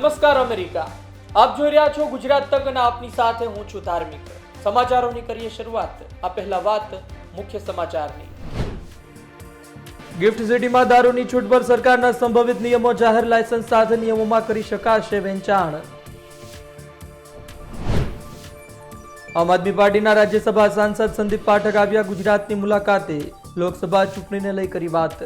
નમસ્કાર અમેરિકા. આપ જોઈ રહ્યા છો ગુજરાત તક અને આપની સાથે હું છું ધાર્મિક. સમાચારોની કરીએ શરૂઆત. આ પહેલા વાત મુખ્ય સમાચારની. ગિફ્ટ સિટીમાં દારૂની છૂટ પર સરકારના સંભવિત નિયમો જાહેર લાયસન્સ સાથે નિયમોમાં કરી શકાશે વેચાણ. આમ આદમી પાર્ટીના રાજ્યસભા સાંસદ સંદીપ પાઠક આવ્યા ગુજરાતની મુલાકાતે. લોકસભા ચૂંટણીને લઈ કરી વાત.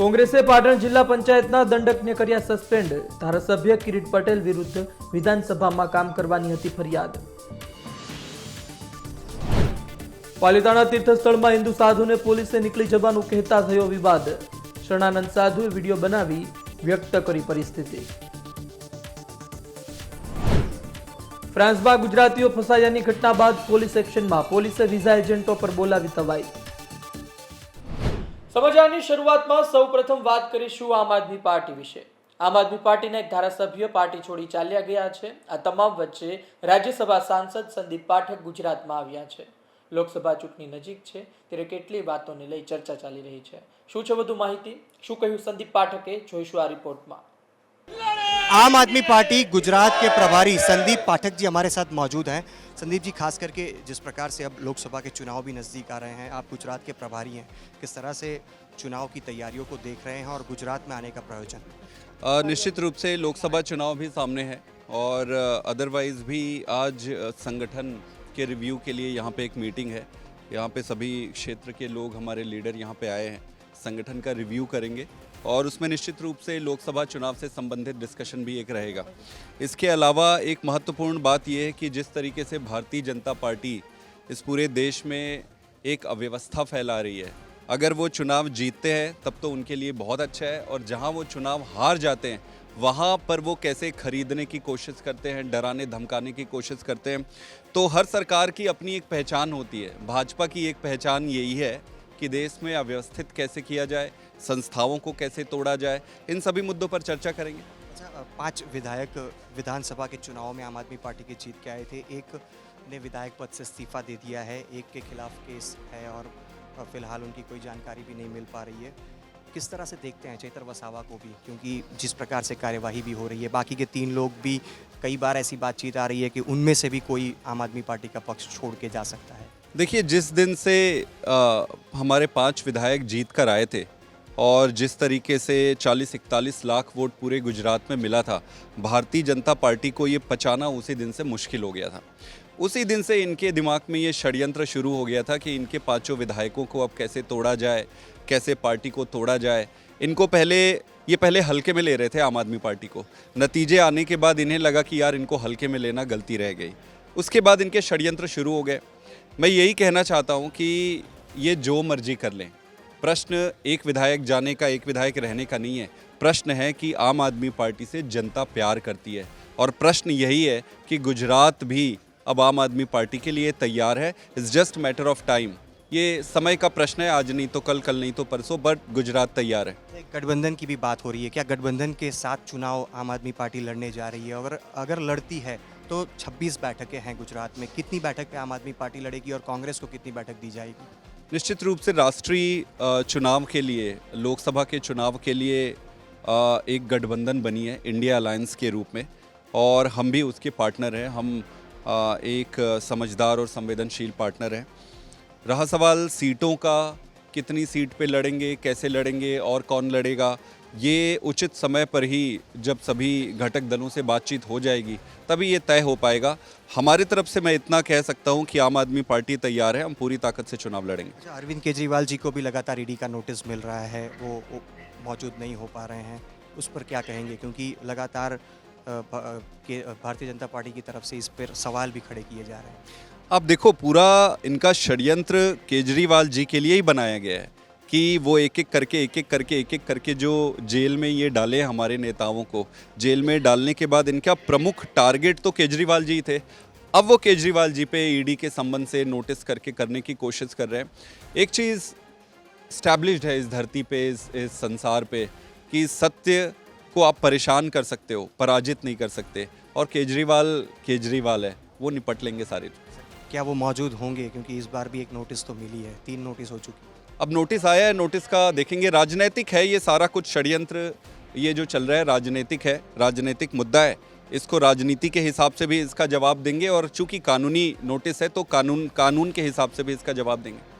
કોંગ્રેસે પાટણ જિલ્લા પંચાયતના દંડકને કર્યા સસ્પેન્ડ. ધારાસભ્ય કિરીટ પટેલ વિરુદ્ધ વિધાનસભામાં કામ કરવાની હતી ફરિયાદ. પાલિતાણા તીર્થસ્થળમાં હિન્દુ સાધુને પોલીસે નીકળી જવાનું કહેતા થયો વિવાદ. શરણાનંદ સાધુએ વીડિયો બનાવી વ્યક્ત કરી પરિસ્થિતિ. ફ્રાન્સમાં ગુજરાતીઓ ફસાયાની ઘટના બાદ પોલીસ એક્શનમાં. પોલીસે વિઝા એજન્ટો પર બોલાવી તવાઈ. સમાચારની શરૂઆતમાં સૌપ્રથમ વાત કરીશું આમ આદમી પાર્ટી વિશે. આમ આદમી પાર્ટીના એક ધારાસભ્ય પાર્ટી છોડી ચાલ્યા ગયા છે. આ તમામ વચ્ચે રાજ્યસભા સાંસદ સંદીપ પાઠક ગુજરાતમાં આવ્યા છે. લોકસભા ચૂંટણી નજીક છે, ત્યારે કેટલી વાતોને લઈ ચર્ચા ચાલી રહી છે. શું છે વધુ માહિતી? શું કહ્યું સંદીપ પાઠકે? જોઈશું આ રિપોર્ટમાં. आम आदमी पार्टी गुजरात के प्रभारी संदीप पाठक जी हमारे साथ मौजूद हैं। संदीप जी, खास करके जिस प्रकार से अब लोकसभा के चुनाव भी नज़दीक आ रहे हैं, आप गुजरात के प्रभारी हैं, किस तरह से चुनाव की तैयारियों को देख रहे हैं और गुजरात में आने का प्रयोजन? निश्चित रूप से लोकसभा चुनाव भी सामने है और अदरवाइज़ भी आज संगठन के रिव्यू के लिए यहाँ पे एक मीटिंग है। यहाँ पे सभी क्षेत्र के लोग, हमारे लीडर यहाँ पे आए हैं। संगठन का रिव्यू करेंगे। और उसमें निश्चित रूप से लोकसभा चुनाव से संबंधित डिस्कशन भी एक रहेगा। इसके अलावा एक महत्वपूर्ण बात यह है कि जिस तरीके से भारतीय जनता पार्टी इस पूरे देश में एक अव्यवस्था फैला रही है, अगर वो चुनाव जीतते हैं, तब तो उनके लिए बहुत अच्छा है और जहाँ वो चुनाव हार जाते हैं, वहाँ पर वो कैसे खरीदने की कोशिश करते हैं, डराने, धमकाने की कोशिश करते हैं तो हर सरकार की अपनी एक पहचान होती है। भाजपा की एक पहचान यही है कि देश में अव्यवस्थित कैसे किया जाए संस्थाओं को कैसे तोड़ा जाए इन सभी मुद्दों पर चर्चा करेंगे। अच्छा पाँच विधायक विधानसभा के चुनाव में आम आदमी पार्टी के जीत के आए थे। एक ने विधायक पद से इस्तीफा दे दिया है एक के खिलाफ केस है और फ़िलहाल उनकी कोई जानकारी भी नहीं मिल पा रही है। किस तरह से देखते हैं चैतर वसावा को भी? क्योंकि जिस प्रकार से कार्यवाही भी हो रही है बाकी के तीन लोग भी कई बार ऐसी बातचीत आ रही है कि उनमें से भी कोई आम आदमी पार्टी का पक्ष छोड़ के जा सकता है। देखिए जिस दिन से अ, हमारे पाँच विधायक जीत कर आए थे और जिस तरीके से 40-41 लाख वोट पूरे गुजरात में मिला था, भारतीय जनता पार्टी को ये पचाना उसी दिन से मुश्किल हो गया था। उसी दिन से इनके दिमाग में ये षड्यंत्र शुरू हो गया था कि इनके पाँचों विधायकों को अब कैसे तोड़ा जाए, कैसे पार्टी को तोड़ा जाए। इनको पहले, ये पहले हल्के में ले रहे थे आम आदमी पार्टी को। नतीजे आने के बाद इन्हें लगा कि यार इनको हल्के में लेना गलती रह गई। उसके बाद इनके षड्यंत्र शुरू हो गए। मैं यही कहना चाहता हूँ कि ये जो मर्ज़ी कर लें। प्रश्न एक विधायक जाने का, एक विधायक रहने का नहीं है। प्रश्न है कि आम आदमी पार्टी से जनता प्यार करती है। और प्रश्न यही है कि गुजरात भी अब आम आदमी पार्टी के लिए तैयार है। It's just matter of time ये समय का प्रश्न है, आज नहीं तो कल कल नहीं तो परसों बट गुजरात तैयार है। गठबंधन की भी बात हो रही है। क्या गठबंधन के साथ चुनाव आम आदमी पार्टी लड़ने जा रही है? और अगर लड़ती है तो 26 बैठकें हैं गुजरात में। कितनी बैठक पे आम आदमी पार्टी लड़ेगी और कांग्रेस को कितनी बैठक दी जाएगी? निश्चित रूप से राष्ट्रीय चुनाव के लिए, लोकसभा के चुनाव के लिए एक गठबंधन बनी है इंडिया अलायंस के रूप में। और हम भी उसके पार्टनर हैं, हम एक समझदार और संवेदनशील पार्टनर हैं। रहा सवाल सीटों का कितनी सीट पे लड़ेंगे कैसे लड़ेंगे और कौन लड़ेगा ये उचित समय पर ही जब सभी घटक दलों से बातचीत हो जाएगी तभी ये तय हो पाएगा। हमारी तरफ़ से मैं इतना कह सकता हूँ कि आम आदमी पार्टी तैयार है हम पूरी ताकत से चुनाव लड़ेंगे। अच्छा अरविंद केजरीवाल जी को भी लगातार ईडी का नोटिस मिल रहा है वो, मौजूद नहीं हो पा रहे हैं उस पर क्या कहेंगे? क्योंकि लगातार भारतीय जनता पार्टी की तरफ़ से इस पर सवाल भी खड़े किए जा रहे हैं। आप देखो पूरा इनका षड्यंत्र केजरीवाल जी के लिए ही बनाया गया है कि वो एक एक करके एक एक करके एक एक करके जो जेल में ये डाले हमारे नेताओं को जेल में डालने के बाद इनका प्रमुख टारगेट तो केजरीवाल जी थे। अब वो केजरीवाल जी पे ईडी के संबंध से नोटिस करके करने की कोशिश कर रहे हैं। एक चीज़ स्टैब्लिश्ड है इस धरती पे इस, इस संसार पे कि सत्य को आप परेशान कर सकते हो पराजित नहीं कर सकते। और केजरीवाल केजरीवाल है वो निपट लेंगे सारी। क्या वो मौजूद होंगे? क्योंकि इस बार भी एक नोटिस तो मिली है। तीन नोटिस हो चुकी अब नोटिस आया है नोटिस का देखेंगे। राजनीतिक है ये सारा कुछ षड्यंत्र ये जो चल रहा है राजनीतिक है राजनीतिक मुद्दा है। इसको राजनीति के हिसाब से भी इसका जवाब देंगे और चूँकि कानूनी नोटिस है तो कानून कानून के हिसाब से भी इसका जवाब देंगे।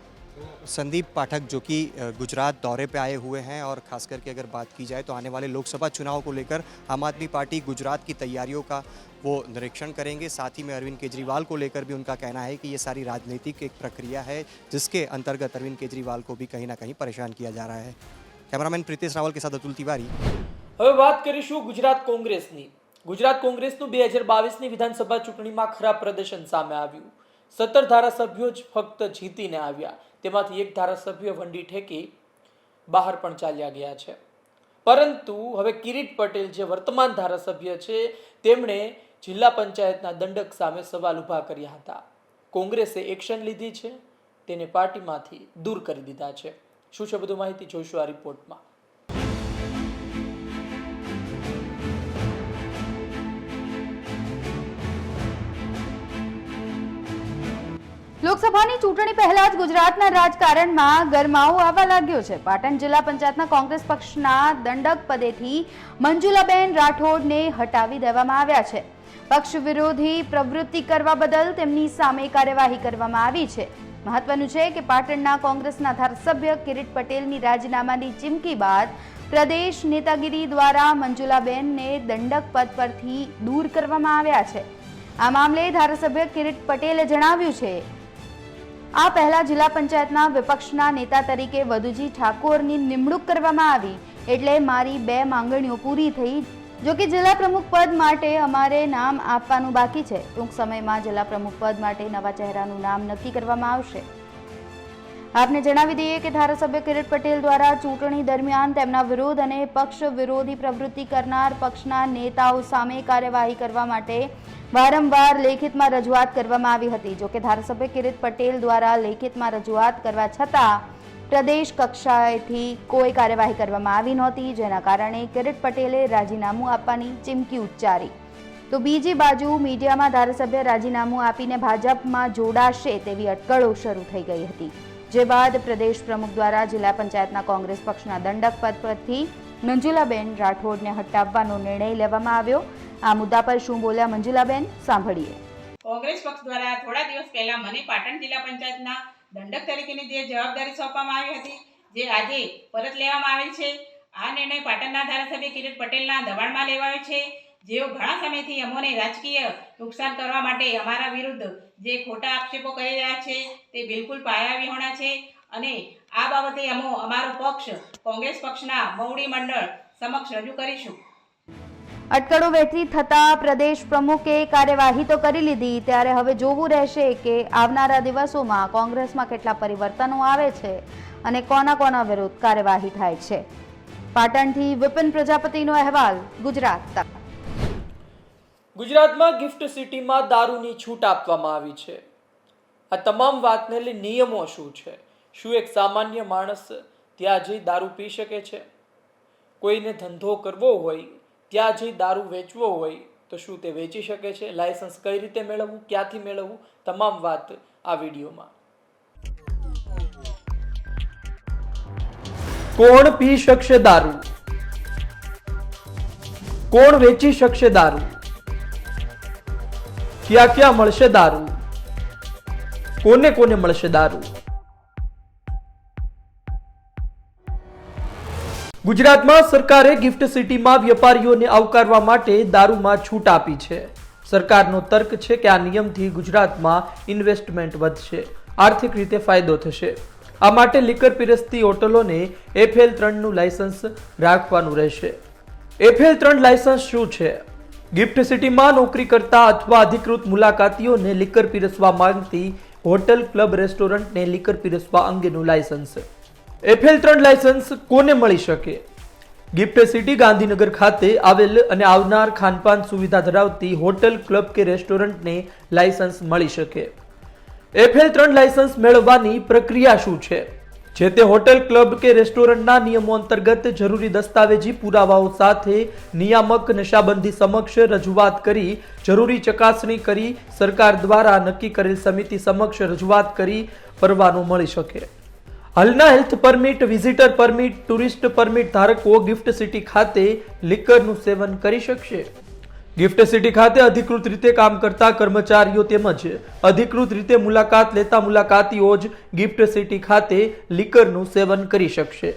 संदीप पाठक जो कि गुजरात दौरे पे आए हुए हैं और खास करके अगर बात की जाए तो आने वाले लोकसभा चुनाव को लेकर आम आदमी पार्टी गुजरात की तैयारियों का वो निरीक्षण करेंगे साथ ही में अरविंद केजरीवाल को लेकर भी उनका कहना है कि ये सारी राजनीतिक एक प्रक्रिया है जिसके अंतर्गत अरविंद केजरीवाल को भी कहीं ना कहीं परेशान किया जा रहा है कैमरामैन प्रीतेश रावल के साथ अतुल तिवारी હવે વાત કરીશું ગુજરાત કોંગ્રેસની ગુજરાત કોંગ્રેસનું બે હજાર બાવીસની વિધાનસભા ચૂંટણીમાં ખરાબ પ્રદર્શન સામે આવ્યું સત્તર ધારાસભ્યો જ ફક્ત જીતીને આવ્યા તેમાંથી એક ધારાસભ્ય વંડી ઠેકી બહાર પણ ચાલ્યા ગયા છે પરંતુ હવે કિરીટ પટેલ જે વર્તમાન ધારાસભ્ય છે તેમણે જિલ્લા પંચાયતના દંડક સામે સવાલ ઊભા કર્યા હતા. કોંગ્રેસે એક્શન લીધી છે? તેને પાર્ટીમાંથી દૂર કરી દીધા છે. શું છે બધું માહિતી? જોઈશું આ રિપોર્ટમાં. લોકસભાની ચૂંટણી પહેલા જ ગુજરાતના રાજકારણમાં ગરમાવો આવવા લાગ્યો છે. પાટણ જિલ્લા પંચાયતના કોંગ્રેસ પક્ષના દંડક પદેથી મંજુલાબેન રાઠોડને હટાવી દેવામાં આવ્યા છે. પક્ષ વિરોધી પ્રવૃત્તિ કરવા બદલ તેમની સામે કાર્યવાહી કરવામાં આવી છે. મહત્વનું છે કે પાટણના કોંગ્રેસના ધારાસભ્ય કિરીટ પટેલની રાજીનામાની ચીમકી બાદ પ્રદેશ નેતાગીરી દ્વારા મંજુલાબેનને દંડક પદ પરથી દૂર કરવામાં આવ્યા છે. આ મામલે ધારાસભ્ય કિરીટ પટેલે જણાવ્યું છે, આ પહેલા જિલ્લા પંચાયતના વિપક્ષના નેતા તરીકે વધુજી ઠાકોરની નિમણૂક કરવામાં આવી, એટલે મારી બે માંગણીઓ પૂરી થઈ જો કે જિલ્લા પ્રમુખ પદ માટે અમારે નામ આપવાનું બાકી છે. ટૂંક સમયમાં જિલ્લા પ્રમુખ પદ માટે નવા ચહેરાનું નામ નક્કી કરવામાં આવશે. આપને જણાવી દઈએ કે ધારાસભ્ય કિરીટ પટેલ દ્વારા ચૂંટણી દરમિયાન તેમના વિરોધ અને પક્ષ વિરોધી પ્રવૃત્તિ કરનાર પક્ષના નેતાઓ સામે કાર્યવાહી કરવા માટે વારંવાર લેખિતમાં રજૂઆત કરવામાં આવી હતી. જો કે ધારાસભ્ય કિરીટ પટેલ દ્વારા લેખિતમાં રજૂઆત કરવા છતાં પ્રદેશ કક્ષાએથી કોઈ કાર્યવાહી કરવામાં આવી નહોતી, જેના કારણે કિરીટ પટેલે રાજીનામું આપવાની ચીમકી ઉચ્ચારી. તો બીજી બાજુ મીડિયામાં ધારાસભ્ય રાજીનામું આપીને ભાજપમાં જોડાશે તેવી અટકળો શરૂ થઈ ગઈ હતી. જે બાદ પ્રદેશ પ્રમુખ દ્વારા જિલ્લા પંચાયતના કોંગ્રેસ પક્ષના દંડક પદ પરથી મંજુલાબેન રાઠોડને હટાવવાનો નિર્ણય લેવામાં આવ્યો. આ મુદ્દા પર શું બોલ્યા મંજુલાબેન? સાંભળીએ. કોંગ્રેસ પક્ષ દ્વારા થોડા દિવસ પહેલા મને પાટણ જિલ્લા પંચાયતના દંડક તરીકેની જે જવાબદારી સોંપવામાં આવી હતી, જે આજે પરત લેવામાં આવેલ છે, આ નિર્ણય પાટણના ધારાસભ્ય કિરીટ પટેલના દબાણમાં લેવાયો છે. જેઓ ઘણા સમયથી અમોને રાજકીય નુકસાન કરવા માટે અમારા વિરુદ્ધ જે ખોટા આક્ષેપો કરી રહ્યા છે, તે બિલકુલ પાયા વિહોણા છે અને આ બાબતે અમો અમારો પક્ષ કોંગ્રેસ પક્ષના મવડી મંડળ સમક્ષ રજૂ કરીશું. અટકળો વહેતી થતા પ્રદેશ પ્રમુખે કાર્યવાહી તો કરી લીધી, ત્યારે હવે જોવું રહેશે કે આવનારા દિવસોમાં કોંગ્રેસમાં કેટલા પરિવર્તનો આવે છે અને કોના કોના વિરુદ્ધ કાર્યવાહી થાય છે. પાટણથી વિપિન પ્રજાપતિનો અહેવાલ, ગુજરાત ગુજરાતમાં ગિફ્ટ સિટીમાં દારૂની છૂટ આપવામાં આવી છે. આ તમામ વાતને લઈ નિયમો શું છે? શું એક સામાન્ય માણસ ત્યાં જઈ દારૂ પી શકે છે? કોઈને ધંધો કરવો હોય ત્યાં જઈ દારૂ વેચવો હોય, તો શું તે વેચી શકે છે? લાયસન્સ કઈ રીતે મેળવવું? ક્યાંથી મેળવવું? તમામ વાત આ વિડીયોમાં. કોણ પી શકશે દારૂ? કોણ વેચી શકશે દારૂ? ક્યાં ક્યાં મળશે દારૂ? કોને કોને મળશે દારૂ? ગુજરાતમાં સરકારે ગિફ્ટ સિટીમાં વેપારીઓને આવકારવા માટે દારૂમાં છૂટ આપી છે. સરકારનો તર્ક છે કે આ નિયમથી ગુજરાતમાં ઇન્વેસ્ટમેન્ટ વધશે. આર્થિક રીતે ફાયદો થશે. આ માટે લિકર પીરસતી હોટલોને એફએલ ત્રણનું લાયસન્સ રાખવાનું રહેશે. એફએલ ત્રણ લાયસન્સ શું છે? ગિફ્ટ સિટીમાં નોકરી કરતા અથવા અધિકૃત મુલાકાતીઓને લિકર પીરસવા માંગતી હોટલ, ક્લબ, રેસ્ટોરન્ટને લિકર પીરસવા અંગેનું લાયસન્સ. એફએલ ત્રણ લાયસન્સ કોને મળી શકે? ગિફ્ટ સિટી ગાંધીનગર ખાતે આવેલ અને આવનાર ખાનપાન સુવિધા ધરાવતી હોટલ ક્લબ કે રેસ્ટોરન્ટને લાયસન્સ મળી શકે. એફએલ ત્રણ લાયસન્સ મેળવવાની પ્રક્રિયા શું છે? જે તે હોટલ ક્લબ કે રેસ્ટોરન્ટના નિયમો અંતર્ગત જરૂરી દસ્તાવેજી પુરાવાઓ સાથે નિયામક નશાબંધી સમક્ષ રજૂઆત કરી, જરૂરી ચકાસણી કરી, સરકાર દ્વારા નક્કી કરેલ સમિતિ સમક્ષ રજૂઆત કરી પરવાનો મળી શકે. હાલના health permit, visitor permit, tourist permit ધારકો ગિફ્ટ સિટી ખાતે લિકરનું સેવન કરી શકશે. ગિફ્ટ સિટી ખાતે અધિકૃત રીતે કામ કરતા કર્મચારીઓ તેમજ અધિકૃત રીતે મુલાકાત લેતા મુલાકાતીઓ જ ગિફ્ટ સિટી ખાતે લિકરનું સેવન કરી શકશે.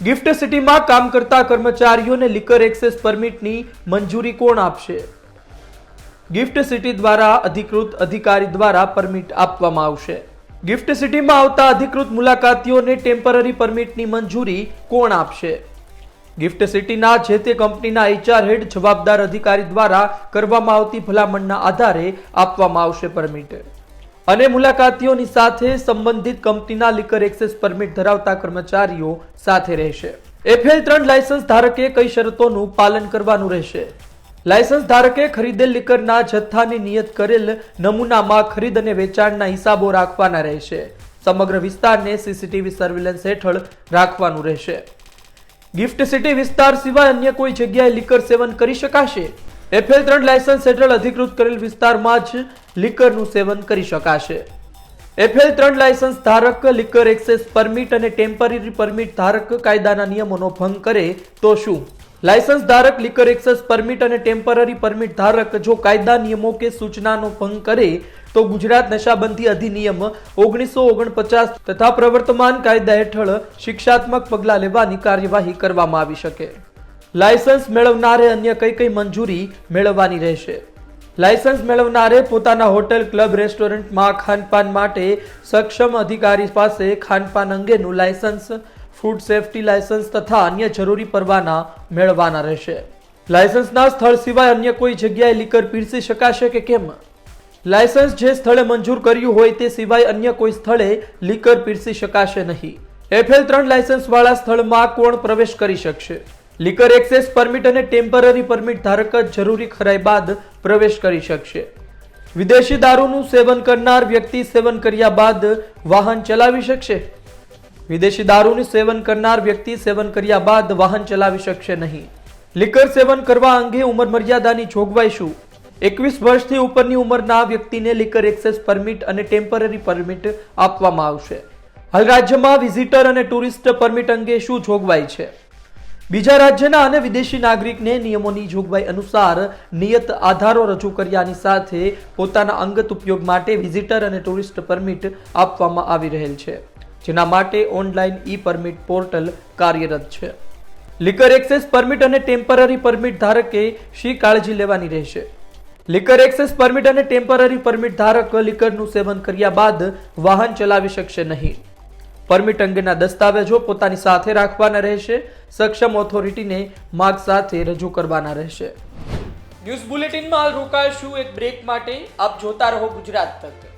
ગિફ્ટ સિટીમાં કામ કરતા કર્મચારીઓને લિકર એક્સેસ પરમિટની મંજૂરી કોણ આપશે? ગિફ્ટ સિટી દ્વારા અધિકૃત અધિકારી દ્વારા પરમિટ આપવામાં આવશે. ગિફ્ટ સિટીમાં આવતા અધિકૃત મુલાકાતીઓને ટેમ્પરરી પરમિટની મંજૂરી કોણ આપશે? ગિફ્ટ સિટીના જે તે કંપનીના એચઆર હેડ જવાબદાર અધિકારી દ્વારા કરવામાં આવતી ભલામણના આધારે આપવામાં આવશે પરમિટ. અને મુલાકાતીઓની સાથે સંબંધિત કંપનીના લિકર એક્સેસ પરમિટ ધરાવતા કર્મચારીઓ સાથે રહેશે. એફએલ ત્રણ લાયસન્સ ધારકે કઈ શરતોનું પાલન કરવાનું રહેશે? લાયસન્સ ધારકે ખરીદેલ લિકરના જથ્થાની નિયત કરેલ નમૂનામાં ખરીદ અને વેચાણના હિસાબો રાખવાના રહેશે. સમગ્ર વિસ્તારને સીસીટીવી સર્વેલન્સ હેઠળ રાખવાનું રહેશે. ગિફ્ટ સિટી વિસ્તાર સિવાય અન્ય કોઈ જગ્યાએ લિકર સેવન કરી શકાશે? એફએલ ત્રણ લાયસન્સ હેઠળ અધિકૃત કરેલ વિસ્તારમાં જ લિકરનું સેવન કરી શકાશે. એફએલ ત્રણ લાયસન્સ ધારક લિકર એક્સેસ પરમિટ અને ટેમ્પરરી પરમિટ ધારક કાયદાના નિયમોનો ભંગ કરે તો શું? લાયસન્સ ધારક લિકર એક્સેસ પરમિટ અને ટેમ્પરરી પરમિટ ધારક જો કાયદા નિયમો કે સૂચનાનો ભંગ કરે, તો ગુજરાત નશાબંધી અધિનિયમ ઓગણીસો ઓગણપચાસ તથા પ્રવર્તમાન કાયદા હેઠળ શિક્ષાત્મક પગલાં લેવાની કાર્યવાહી કરવામાં આવી શકે. લાયસન્સ મેળવનારે અન્ય કઈ કઈ મંજૂરી મેળવવાની રહેશે? લાયસન્સ મેળવનારે પોતાના હોટેલ, ક્લબ રેસ્ટોરન્ટમાં ખાનપાન માટે સક્ષમ અધિકારી પાસે ખાનપાન અંગેનું લાયસન્સ ફૂડ સેફટી લાયસન્સ તથા અન્ય જરૂરી પરવાના મેળવવાના રહેશે. લાયસન્સના સ્થળ સિવાય અન્ય કોઈ જગ્યાએ લીકર પીરસી શકાશે કે કેમ? લાયસન્સ જે સ્થળે મંજૂર કર્યું હોય તે સિવાય અન્ય કોઈ સ્થળે લીકર પીરસી શકાશે નહીં. એફએલ ત્રણ લાયસન્સવાળા સ્થળમાં કોણ પ્રવેશ કરી શકશે? લીકર એક્સેસ પરમિટ અને ટેમ્પરરી પરમિટ ધારક જ જરૂરી ખરાઈ બાદ પ્રવેશ કરી શકશે. વિદેશી દારૂનું સેવન કરનાર વ્યક્તિ સેવન કર્યા બાદ વાહન ચલાવી શકશે? વિદેશી દારૂનું સેવન કરનાર વ્યક્તિ સેવન કર્યા બાદ વાહન ચલાવી શકશે નહીં. લિકર સેવન કરવા અંગે ઉંમર મર્યાદાની જોગવાઈ શું? એકવીસ વર્ષથી ઉપરની ઉંમરના વ્યક્તિને લિકર એક્સેસ પરમિટ અને ટેમ્પરરી પરમિટ આપવામાં આવશે. હાલ રાજ્યમાં વિઝિટર અને ટુરિસ્ટ પરમિટ અંગે શું જોગવાઈ છે? બીજા રાજ્યના અને વિદેશી નાગરિકને નિયમોની જોગવાઈ અનુસાર નિયત આધારો રજૂ કર્યાની સાથે પોતાના અંગત ઉપયોગ માટે વિઝિટર અને ટુરિસ્ટ પરમિટ આપવામાં આવી રહેલ છે. જેના માટે ઓનલાઈન ઈ પરમિટ પોર્ટલ કાર્યરત છે. લિકર એક્સેસ પરમિટ અને ટેમ્પરરી પરમિટ ધારકે શી કાળજી લેવાની રહેશે? લિકર એક્સેસ પરમિટ અને ટેમ્પરરી પરમિટ ધારક લિકરનું સેવન કર્યા બાદ વાહન ચલાવી શકશે નહીં. પરમિટ અંગેના દસ્તાવેજો પોતાની સાથે રાખવાના રહેશે. સક્ષમ ઓથોરિટીને માર્ગ સાથે રજૂ કરવાના રહેશે. ન્યૂઝ બુલેટિનમાં હાલ રોકાઈશું એક બ્રેક માટે. આપ જોતા રહો ગુજરાત તક.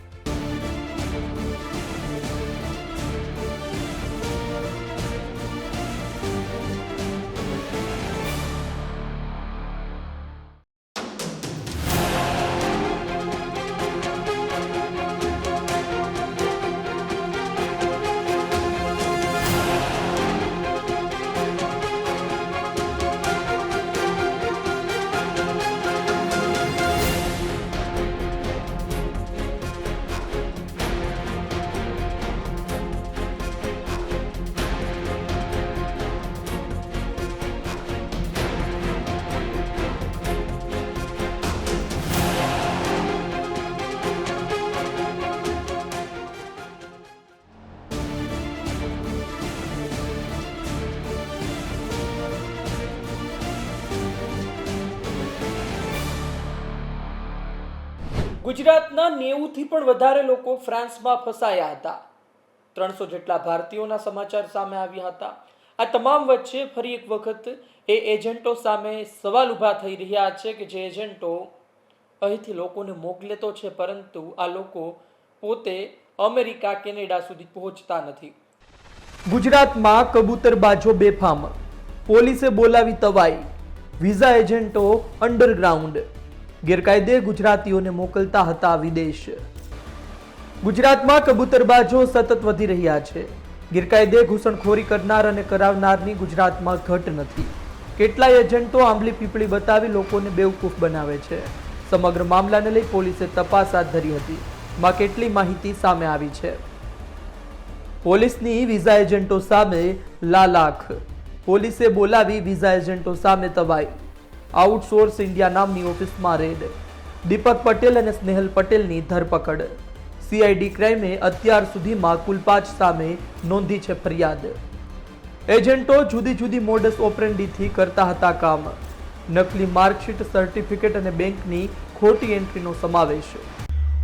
ગુજરાતના નેવુંથી પણ વધારે લોકો ફ્રાન્સમાં ફસાયા હતા. ત્રણસો જેટલા ભારતીયોના સમાચાર સામે આવ્યા હતા. આ તમામ વચ્ચે ફરી એક વખત એ એજન્ટો સામે સવાલ ઊભા થઈ રહ્યા છે કે જે એજન્ટો અહીંથી લોકોને મોકલે તો છે, પરંતુ આ લોકો પોતે અમેરિકા, કેનેડા સુધી પહોંચતા નથી. ગુજરાતમાં કબૂતરબાજો બેફામ. પોલીસે બોલાવી તવાઈ. વિઝા એજન્ટો અંડરગ્રાઉન્ડ. ગેરકાયદે ગુજરાતીઓને મોકલતા હતા વિદેશ. ગુજરાતમાં કબૂતરબાજો સતત વધી રહ્યા છે. ગેરકાયદે ઘૂસણખોરી કરનાર અને કરાવનારની ગુજરાતમાં ઘટ નથી. કેટલાય એજન્ટો આંબલી પીપળી બતાવી લોકોને બેવકૂફ બનાવે છે. સમગ્ર મામલાને લઈ પોલીસે તપાસ હાથ ધરી હતી. માં કેટલી માહિતી સામે આવી છે? પોલીસની વિઝા એજન્ટો સામે લાલાખ. પોલીસે બોલાવી વિઝા એજન્ટો સામે તવાઈ આઉટસોર્સ ઇન્ડિયા નામની ઓફિસમાં રેડ. દીપક પટેલ અને સ્નેહલ પટેલની ધરપકડ. સીઆઈડી ક્રાઇમે અત્યાર સુધીમાં કુલ પાંચ સામે નોંધી છે ફરિયાદ. એજન્ટો જુદી જુદી મોડસ ઓપરેન્ડીથી કરતા હતા કામ. નકલી માર્કશીટ, સર્ટિફિકેટ અને બેંકની ખોટી એન્ટ્રીનો સમાવેશ.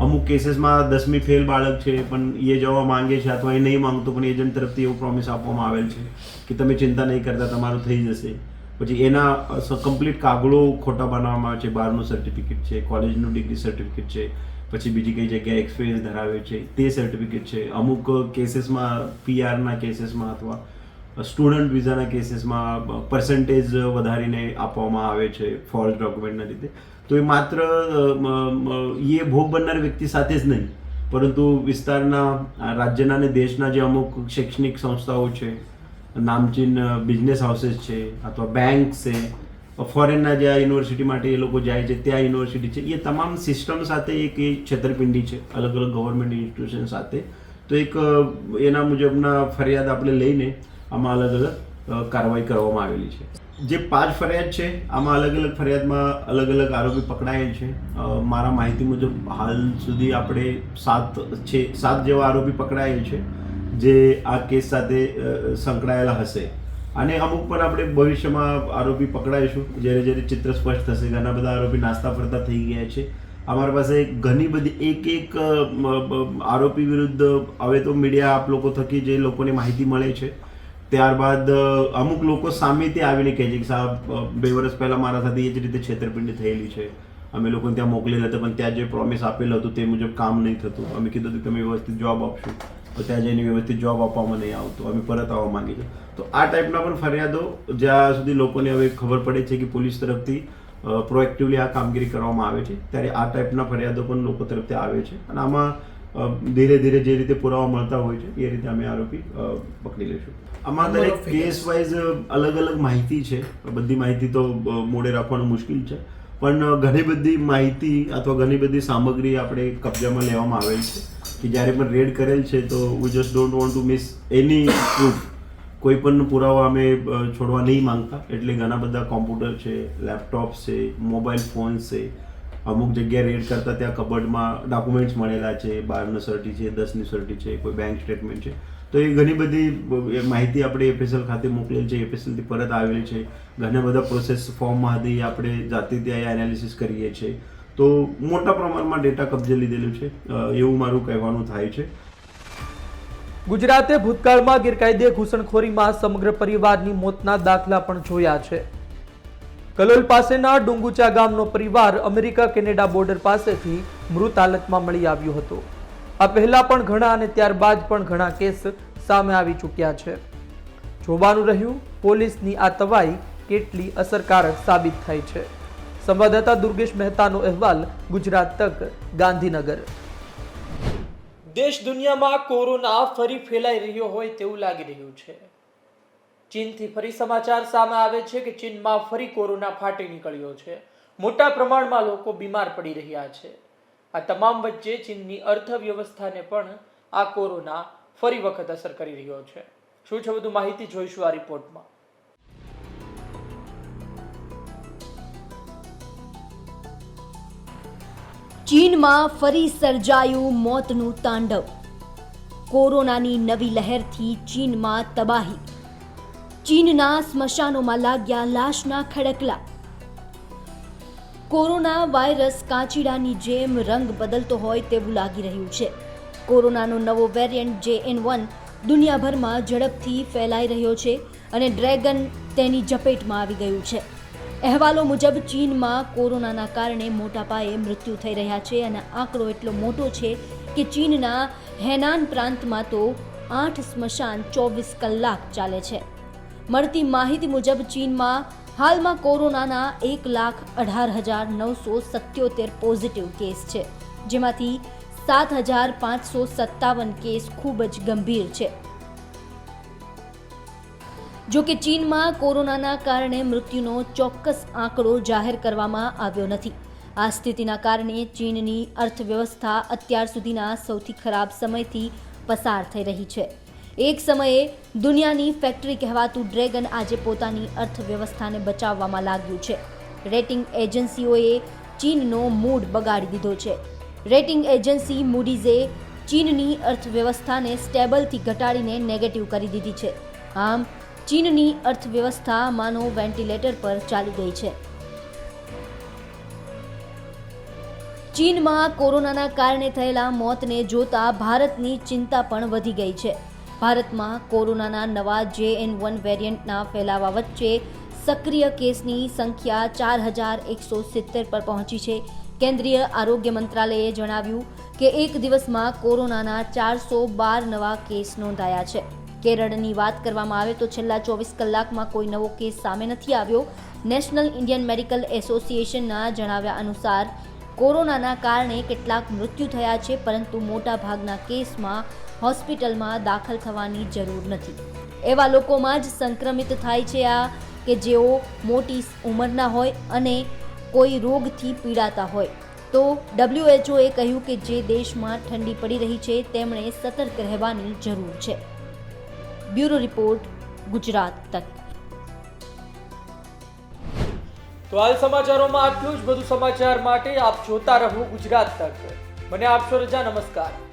અમુક કેસીસમાં દસમી ફેલ બાળક છે, પણ એ જવા માંગે છે અથવા એ નહીં માંગતો, પણ એજન્ટ તરફથી એવું પ્રોમિસ આપવામાં આવેલ છે કે તમે ચિંતા નહીં કરતા, તમારું થઈ જશે. પછી એના કમ્પ્લીટ કાગળો ખોટા બનાવવામાં આવે છે બહારનું સર્ટિફિકેટ છે કોલેજનું ડિગ્રી સર્ટિફિકેટ છે, પછી બીજી કઈ જગ્યાએ એક્સપિરિયન્સ ધરાવે છે, તે સર્ટિફિકેટ છે. અમુક કેસીસમાં પીઆરના કેસીસમાં અથવા સ્ટુડન્ટ વિઝાના કેસીસમાં પર્સન્ટેજ વધારીને આપવામાં આવે છે ફોલ્સ ડોક્યુમેન્ટના લીધે તો એ માત્ર એ ભોગ બનનાર વ્યક્તિ સાથે જ નહીં. પરંતુ વિસ્તારના, રાજ્યના અને દેશના જે અમુક શૈક્ષણિક સંસ્થાઓ છે નામચીન બિઝનેસ હાઉસીસ છે, અથવા બેંક છે ફોરેનના જે યુનિવર્સિટી માટે એ લોકો જાય છે, ત્યાં યુનિવર્સિટી છે, એ તમામ સિસ્ટમ સાથે એક એ છેતરપિંડી છે, અલગ અલગ ગવર્મેન્ટ ઇન્સ્ટિટ્યુશન સાથે. તો એક એના મુજબના ફરિયાદ આપણે લઈને આમાં અલગ અલગ કાર્યવાહી કરવામાં આવેલી છે. જે પાંચ ફરિયાદ છે, આમાં અલગ અલગ ફરિયાદમાં અલગ અલગ આરોપી પકડાયેલ છે. મારા માહિતી મુજબ હાલ સુધી આપણે સાત છે, સાત જેવા આરોપી પકડાયેલ છે. જે આ કેસ સાથે સંકળાયેલા હશે. અને અમુક પર આપણે ભવિષ્યમાં આરોપી પકડાઈશું. જ્યારે જ્યારે ચિત્ર સ્પષ્ટ થશે ઘણા બધા આરોપી નાસ્તા ફરતા થઈ ગયા છે. અમારી પાસે ઘણી બધી એક એક આરોપી વિરુદ્ધ, હવે તો મીડિયા આપ લોકો થકી જે લોકોને માહિતી મળે છે. ત્યારબાદ અમુક લોકો સામેથી આવીને કહે છે કે સાહેબ બે વર્ષ પહેલાં મારા સાથે એ જ રીતે છેતરપિંડી થયેલી છે. અમે લોકોને ત્યાં મોકલેલા હતા પણ ત્યાં જે પ્રોમિસ આપેલું હતું તે મુજબ કામ નહીં થતું. અમે કીધું હતું તમે વ્યવસ્થિત જોબ આપશો. તો ત્યાં જઈને વ્યવસ્થિત જોબ આપવામાં નહીં આવતો. અમે પરત આવવા માંગીએ છીએ. તો આ ટાઈપના પણ ફરિયાદો જ્યાં સુધી લોકોને હવે ખબર પડે છે કે પોલીસ તરફથી પ્રોએક્ટિવલી આ કામગીરી કરવામાં આવે છે ત્યારે આ ટાઈપના ફરિયાદો પણ લોકો તરફથી આવે છે. અને આમાં ધીરે ધીરે જે રીતે પુરાવા મળતા હોય છે એ રીતે અમે આરોપી પકડી લઈશું. આમાં દરેક કેસ વાઇઝ અલગ અલગ માહિતી છે. બધી માહિતી તો મોડે રાખવાનું મુશ્કેલ છે. પણ ઘણી બધી માહિતી અથવા ઘણી બધી સામગ્રી આપણે કબજામાં લેવામાં આવેલ છે. કે જ્યારે પણ રેડ કરેલ છે તો we just don't want to miss any proof કોઈ પણ પુરાવા અમે છોડવા નહીં માંગતા. એટલે ઘણા બધા કોમ્પ્યુટર છે લેપટોપ છે મોબાઈલ ફોન છે. અમુક જગ્યાએ રેડ કરતા ત્યાં કબડમાં ડોક્યુમેન્ટ્સ મળેલા છે, બારનું સર્ટી છે, દસની સર્ટી છે, કોઈ બેંક સ્ટેટમેન્ટ છે. તો એ ઘણી બધી માહિતી આપણે એફએસએલ ખાતે મોકલેલ છે. એફએસએલથી પરત આવેલ છે. ઘણા બધા પ્રોસેસ ફોર્મમાંથી આપણે જાતે ત્યાં એનાલિસિસ કરીએ છીએ. તો મોટા પ્રમાણમાં ડેટા કબજે લીધેલું છે. એવું મારું કહેવાનું થાય છે. ગુજરાતે ભૂતકાળમાં ગેરકાયદે ઘૂસણખોરીમાં સમગ્ર પરિવારની મોતના દાખલા પણ જોયા છે. કલોલ પાસેના ડુંગુચા ગામનો પરિવાર અમેરિકા કેનેડા બોર્ડર પાસેથી મૃત હાલતમાં મળી આવ્યો હતો. આ પહેલા પણ ઘણા અને ત્યારબાદ પણ ઘણા કેસ સામે આવી ચૂક્યા છે. જોવાનું રહ્યું, પોલીસની આ તવાઈ કેટલી અસરકારક સાબિત થઈ છે. સંવાદદાતા દુર્ગેશ મહેતાનો અહેવાલ ગુજરાત તક, ગાંધીનગર. દેશ દુનિયામાં કોરોના ફરી ફેલાઈ રહ્યો હોય તેવું લાગી રહ્યું છે. ચીનથી ફરી સમાચાર સામે આવે છે કે ચીનમાં ફરી કોરોના ફાટી નીકળ્યો છે. મોટા પ્રમાણમાં લોકો બીમાર પડી રહ્યા છે. આ તમામ વચ્ચે ચીનની અર્થવ્યવસ્થાને પણ આ કોરોના ફરી વખત અસર કરી રહ્યો છે. શું છે વધુ માહિતી જોઈશું આ રિપોર્ટમાં. ચીનમાં ફરી સર્જાયું મોતનું તાંડવ. કોરોનાની નવી લહેરથી ચીનમાં તબાહી. ચીનના સ્મશાનોમાં લાગ્યા લાશના ખડકલા. કોરોના વાયરસ કાંચીડાની જેમ રંગ બદલતો હોય તેવું લાગી રહ્યું છે. કોરોનાનો નવો વેરિયન્ટ જે એન વન દુનિયાભરમાં ઝડપથી ફેલાઈ રહ્યો છે અને ડ્રેગન તેની ઝપેટમાં આવી ગયું છે. અહેવાલો મુજબ, ચીનમાં કોરોનાના કારણે મોટા પાયે મૃત્યુ થઈ રહ્યા છે અને આંકડો એટલો મોટો છે કે ચીનના હેનાન પ્રાંતમાં તો આઠ સ્મશાન ચોવીસ કલાક ચાલે છે. મળતી માહિતી મુજબ, ચીનમાં હાલમાં કોરોનાના એક લાખ અઢાર હજાર નવસો સત્યોતેર પોઝિટિવ કેસ છે, જેમાંથી સાત હજાર પાંચસો સત્તાવન કેસ ખૂબ જ ગંભીર છે. જો કે ચીનમાં કોરોનાના કારણે મૃત્યુનો ચોક્કસ આંકડો જાહેર કરવામાં આવ્યો નથી. આ સ્થિતિના કારણે ચીનની અર્થવ્યવસ્થા અત્યાર સુધીના સૌથી ખરાબ સમયથી પસાર થઈ રહી છે. એક સમયે દુનિયાની ફેક્ટરી કહેવાતું ડ્રેગન આજે પોતાની અર્થવ્યવસ્થાને બચાવવામાં લાગ્યું છે. રેટિંગ એજન્સીઓએ ચીનનો મૂડ બગાડી દીધો છે. રેટિંગ એજન્સી મૂડીઝે ચીનની અર્થવ્યવસ્થાને સ્ટેબલથી ઘટાડીને નેગેટિવ કરી દીધી છે. આમ ચીનની અર્થવ્યવસ્થા માનો વેન્ટિલેટર પર ચાલી ગઈ છે. ચીનમાં કોરોનાના કારણે થયેલા મોતને જોતા ભારતની ચિંતા પણ વધી ગઈ છે. ભારતમાં કોરોનાના નવા જે એન વન વેરિયન્ટના ફેલાવા વચ્ચે સક્રિય કેસની સંખ્યા ચાર હજાર એકસો સિત્તેર પર પહોંચી છે. કેન્દ્રીય આરોગ્ય મંત્રાલયે જણાવ્યું કે એક દિવસમાં કોરોનાના ચારસો બાર નવા કેસ નોંધાયા છે. કેરળની વાત કરવામાં આવે તો છેલ્લા ચોવીસ કલાકમાં કોઈ નવો કેસ સામે નથી આવ્યો. નેશનલ ઇન્ડિયન મેડિકલ એસોસિએશનના જણાવ્યા અનુસાર, કોરોનાના કારણે કેટલાક મૃત્યુ થયા છે, પરંતુ મોટા ભાગના કેસમાં હોસ્પિટલમાં દાખલ થવાની જરૂર નથી. એવા લોકોમાં જ સંક્રમિત થાય છે આ, કે જેઓ મોટી ઉંમરના હોય અને કોઈ રોગથી પીડાતા હોય. તો ડબ્લ્યુએચઓએ કહ્યું કે જે દેશમાં ઠંડી પડી રહી છે, તેમણે સતર્ક રહેવાની જરૂર છે. બ્યુરો રિપોર્ટ, ગુજરાત તક. તો હાલ સમાચારોમાં આટલું જ. બધું સમાચાર માટે આપ જોતા રહો ગુજરાત તક. મને આપશો રજા. નમસ્કાર.